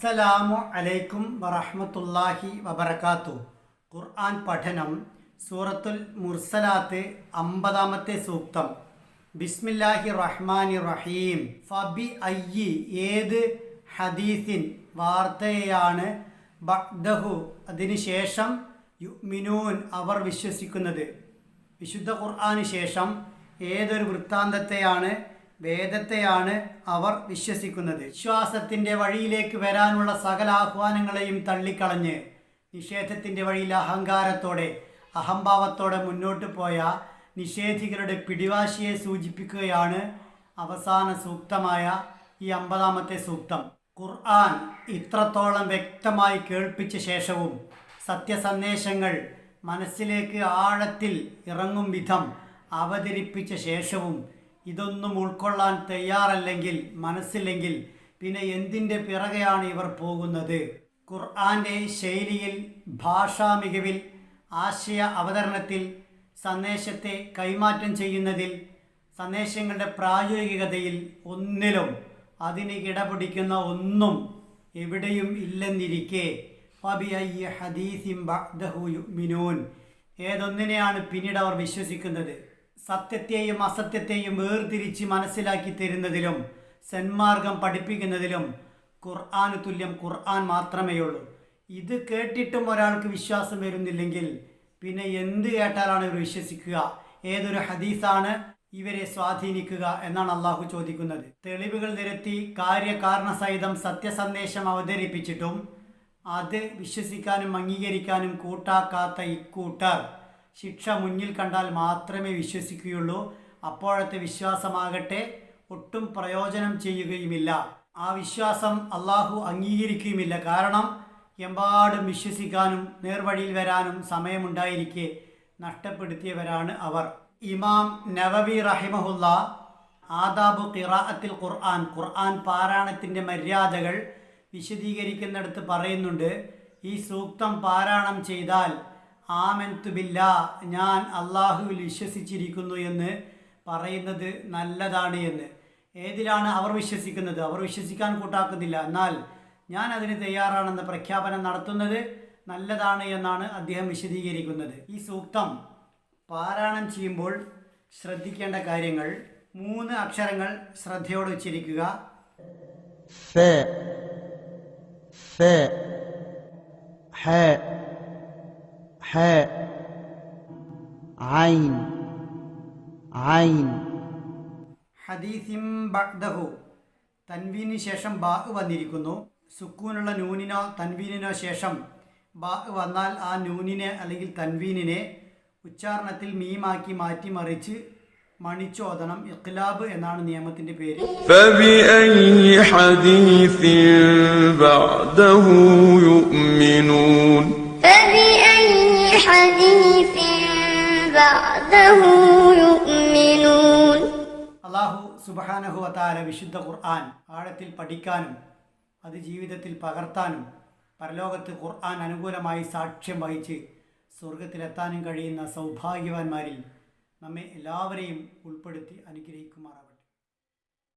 അസ്സലാമു അലൈക്കും വറഹ്മത്തുള്ളാഹി വബറകാത്തു. ഖുർആൻ പഠനം സൂറത്തുൽ മുർസലാത്ത് അമ്പതാമത്തെ സൂക്തം. ബിസ്മില്ലാഹി റഹ്മാനി റഹീം. ഫബി അയ്യി ഏത് ഹദീസിൻ വാർത്തയാണ് ബഅ്ദഹു അതിനുശേഷം യുമിനൂൻ അവർ വിശ്വസിക്കുന്നത്? വിശുദ്ധ ഖുർആന് ശേഷം ഏതൊരു വൃത്താന്തത്തെയാണ് വേദത്തെയാണ് അവർ വിശ്വസിക്കുന്നത്. വിശ്വാസത്തിന്റെ വഴിയിലേക്ക് വരാനുള്ള സകല ആഹ്വാനങ്ങളെയും തള്ളിക്കളഞ്ഞ് നിഷേധത്തിന്റെ വഴിയിൽ അഹങ്കാരത്തോടെ അഹംഭാവത്തോടെ മുന്നോട്ട് പോയ നിഷേധികളുടെ പിടിവാശിയെ സൂചിപ്പിക്കുകയാണ് അവസാന സൂക്തമായ ഈ അമ്പതാമത്തെ സൂക്തം. ഖുർആൻ ഇത്രത്തോളം വ്യക്തമായി കേൾപ്പിച്ച ശേഷവും സത്യസന്ദേശങ്ങൾ മനസ്സിലേക്ക് ആഴത്തിൽ ഇറങ്ങും വിധം അവതരിപ്പിച്ച ശേഷവും ഇതൊന്നും ഉൾക്കൊള്ളാൻ തയ്യാറല്ലെങ്കിൽ മനസ്സില്ലെങ്കിൽ പിന്നെ എന്തിന്റെ പിറകെയാണ് ഇവർ പോകുന്നത്? ഖുർആന്റെ ശൈലിയിൽ ഭാഷാ മികവിൽ ആശയ അവതരണത്തിൽ സന്ദേശത്തെ കൈമാറ്റം ചെയ്യുന്നതിൽ സന്ദേശങ്ങളുടെ പ്രായോഗികതയിൽ ഒന്നിലും അതിന് കിടപിടിക്കുന്ന ഒന്നും എവിടെയും ഇല്ലെന്നിരിക്കെ. ഫബിഅയ്യി ഹദീസിം ബഅ്ദഹു യുഅ്മിനൂൻ. ഏതൊന്നിനെയാണ് പിന്നീട് അവർ വിശ്വസിക്കുന്നത്? സത്യത്തെയും അസത്യത്തെയും വേർതിരിച്ച് മനസ്സിലാക്കി തരുന്നതിലും സന്മാർഗം പഠിപ്പിക്കുന്നതിലും ഖുർആാന് തുല്യം ഖുർആൻ മാത്രമേയുള്ളൂ ഇത് കേട്ടിട്ടും ഒരാൾക്ക് വിശ്വാസം വരുന്നില്ലെങ്കിൽ പിന്നെ എന്ത് കേട്ടാലാണ് ഇവർ വിശ്വസിക്കുക? ഏതൊരു ഹദീസാണ് ഇവരെ സ്വാധീനിക്കുക എന്നാണ് അള്ളാഹു ചോദിക്കുന്നത്. തെളിവുകൾ നിരത്തി കാര്യകാരണ സഹിതം സത്യസന്ദേശം അവതരിപ്പിച്ചിട്ടും അത് വിശ്വസിക്കാനും അംഗീകരിക്കാനും കൂട്ടാക്കാത്ത ഇക്കൂട്ടർ ശിക്ഷ മുന്നിൽ കണ്ടാൽ മാത്രമേ വിശ്വസിക്കുകയുള്ളൂ. അപ്പോഴത്തെ വിശ്വാസമാകട്ടെ ഒട്ടും പ്രയോജനം ചെയ്യുകയുമില്ല. ആ വിശ്വാസം അള്ളാഹു അംഗീകരിക്കുകയുമില്ല. കാരണം എമ്പാടും വിശ്വസിക്കാനും നേർവഴിയിൽ വരാനും സമയമുണ്ടായിരിക്കെ നഷ്ടപ്പെടുത്തിയവരാണ് അവർ. ഇമാം നവവി റഹിമഹുല്ല ആദാബു ഖിറാഅത്തിൽ ഖുർആൻ ഖുർആൻ പാരായണത്തിന്റെ മര്യാദകൾ വിശദീകരിക്കുന്നിടത്ത് പറയുന്നുണ്ട് ഈ സൂക്തം പാരായണം ചെയ്താൽ ആമൻതുബില്ല ഞാൻ അള്ളാഹുവിൽ വിശ്വസിച്ചിരിക്കുന്നു എന്ന് പറയുന്നത് നല്ലതാണ് എന്ന്. ഏതിലാണ് അവർ വിശ്വസിക്കുന്നത്? അവർ വിശ്വസിക്കാൻ കൂട്ടാക്കുന്നില്ല. എന്നാൽ ഞാൻ അതിന് തയ്യാറാണെന്ന പ്രഖ്യാപനം നടത്തുന്നത് നല്ലതാണ് എന്നാണ് അദ്ദേഹം വിശദീകരിക്കുന്നത്. ഈ സൂക്തം പാരായണം ചെയ്യുമ്പോൾ ശ്രദ്ധിക്കേണ്ട കാര്യങ്ങൾ മൂന്ന് അക്ഷരങ്ങൾ ശ്രദ്ധയോടെ ഉച്ചരിക്കുക. ഹ حاء حاء عين عين ഹദീസിം ബഅ്ദഹു തൻവീന് ശേഷം ബാ വന്നിരിക്കുന്നു സുക്കൂനുള്ള നൂനിനോ തൻവീനിനോ ശേഷം ബാ വന്നാൽ ആ നൂനിനെ അല്ലെങ്കിൽ തൻവീനിനെ ഉച്ചാരണത്തിൽ മീമാക്കി മാറ്റിമറിച്ച് മണിച്ചോദനം ഇഖ്ലാബ് എന്നാണ് നിയമത്തിൻ്റെ പേര് فبأي حديث بعده يؤمنون അള്ളാഹു സുബഹാനഹു വതാല വിശുദ്ധ ഖുർആൻ ആഴത്തിൽ പഠിക്കാനും അത് ജീവിതത്തിൽ പകർത്താനും പരലോകത്ത് ഖുർആൻ അനുകൂലമായി സാക്ഷ്യം വഹിച്ച് സ്വർഗത്തിലെത്താനും കഴിയുന്ന സൗഭാഗ്യവാന്മാരിൽ നമ്മെ എല്ലാവരെയും ഉൾപ്പെടുത്തി അനുഗ്രഹിക്കുമാറാവട്ടെ